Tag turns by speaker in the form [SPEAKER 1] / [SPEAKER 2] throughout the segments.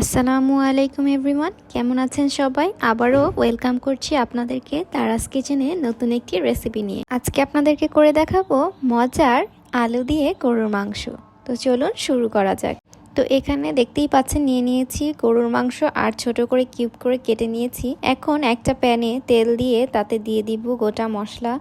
[SPEAKER 1] আসসালামু আলাইকুম এভরিওয়ান, কেমন আছেন সবাই? আবারও ওয়েলকাম করছি আপনাদেরকে তারাস কিচেনে নতুন একটি রেসিপি নিয়ে। আজকে আপনাদেরকে করে দেখাবো মজার আলু দিয়ে গরুর মাংস। তো চলুন শুরু করা যাক। তো এখানে দেখতেই পাচ্ছেন, নিয়ে নিয়েছি গরুর মাংস আর ছোট করে কিউব করে কেটে নিয়েছি। এখন একটা প্যানে তেল দিয়ে তাতে দিয়ে দিব গোটা মশলা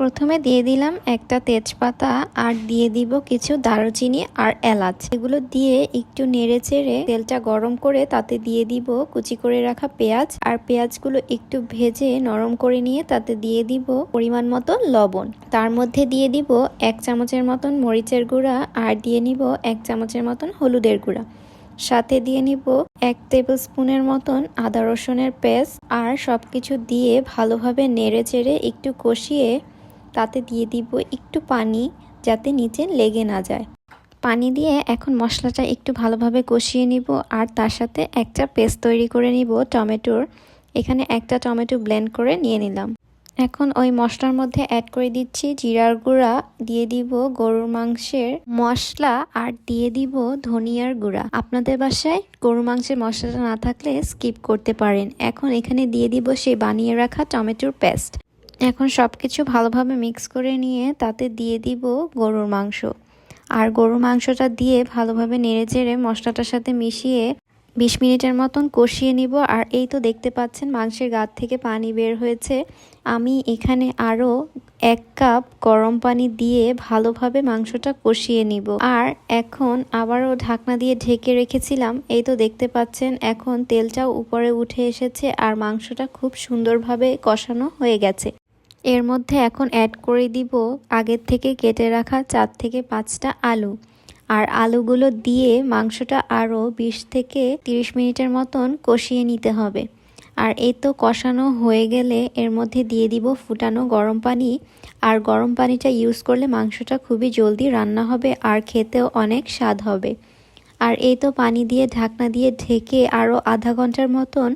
[SPEAKER 1] প্রথমে দিয়ে দিলাম একটা তেজপাতা আর দিয়ে দিব কিছু দারুচিনি আর এলাচ। এগুলো দিয়ে একটু নেড়ে চেড়ে তেলটা গরম করে তাতে দিয়ে দিব কুচি করে রাখা পেঁয়াজ। আর পেঁয়াজগুলো একটু ভেজে নরম করে নিয়ে তাতে দিয়ে দিব পরিমাণ মতো লবণ। তার মধ্যে দিয়ে দিব এক চামচের মতন মরিচের গুঁড়া আর দিয়ে নিব এক চামচের মতন হলুদের গুঁড়া। সাথে দিয়ে নিব এক টেবিল স্পুনের মতন আদা রসুনের পেস্ট। আর সব কিছু দিয়ে ভালোভাবে নেড়ে চেড়ে একটু কষিয়ে তাতে দিয়ে দিব একটু পানি যাতে নিচে লেগে না যায়। পানি দিয়ে এখন মশলাটা একটু ভালোভাবে কষিয়ে নিব আর তার সাথে একটা পেস্ট তৈরি করে নিব টমেটোর। এখানে একটা টমেটো ব্লেন্ড করে নিয়ে নিলাম। এখন ওই মশলার মধ্যে অ্যাড করে দিচ্ছি জিরার গুঁড়া, দিয়ে দিব গরুর মাংসের মশলা আর দিয়ে দিব ধনিয়ার গুঁড়া। আপনাদের বাসায় গরুর মাংসের মশলাটা না থাকলে স্কিপ করতে পারেন। এখন এখানে দিয়ে দিব সেই বানিয়ে রাখা টমেটোর পেস্ট এখন সব কিছু ভালোভাবে মিক্স করে নিয়ে তাতে দিয়ে দিব গরুর মাংস। আর গরুর মাংসটা দিয়ে ভালোভাবে নেড়ে চেড়ে মশলাটার সাথে মিশিয়ে বিশ মিনিটের মতন কষিয়ে নিব। আর এই তো দেখতে পাচ্ছেন মাংসের গাত থেকে পানি বের হয়েছে। আমি এখানে আরও এক কাপ গরম পানি দিয়ে ভালোভাবে মাংসটা কষিয়ে নিব। আর এখন আবারও ঢাকনা দিয়ে ঢেকে রেখেছিলাম। এই তো দেখতে পাচ্ছেন এখন তেলটাও উপরে উঠে এসেছে। আর মাংসটা খুব সুন্দরভাবে কষানো হয়ে গেছে। এর মধ্যে এখন অ্যাড করে দিব আগের থেকে কেটে রাখা চার থেকে পাঁচটা আলু। আর আলুগুলো দিয়ে মাংসটা আরও বিশ থেকে তিরিশ মিনিটের মতন কষিয়ে নিতে হবে। আর এই তো কষানো হয়ে গেলে এর মধ্যে দিয়ে দিব ফুটানো গরম পানি। আর গরম পানিটা ইউজ করলে মাংসটা খুবই জলদি রান্না হবে আর খেতেও অনেক স্বাদ হবে। আর এই তো পানি দিয়ে ঢাকনা দিয়ে ঢেকে আরও আধা ঘণ্টার মতন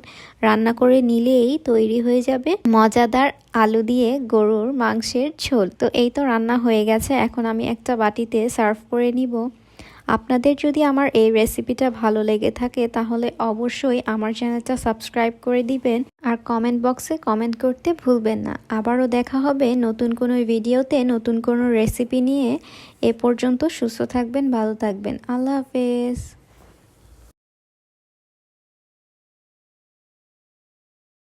[SPEAKER 1] রান্না করে নিলেই তৈরি হয়ে যাবে মজাদার আলু দিয়ে গরুর মাংসের ঝোল। তো এই তো রান্না হয়ে গেছে, এখন আমি একটা বাটিতে সার্ভ করে নিব। আপনাদের যদি আমার এই রেসিপিটা ভালো লেগে থাকে, তাহলে অবশ্যই আমার চ্যানেলটা সাবস্ক্রাইব করে দিবেন। আর কমেন্ট বক্সে কমেন্ট করতে ভুলবেন না। আবারও দেখা হবে নতুন কোনো ভিডিওতে নতুন কোনো রেসিপি নিয়ে। এ পর্যন্ত সুস্থ থাকবেন, ভালো থাকবেন। আল্লাহ হাফেজ।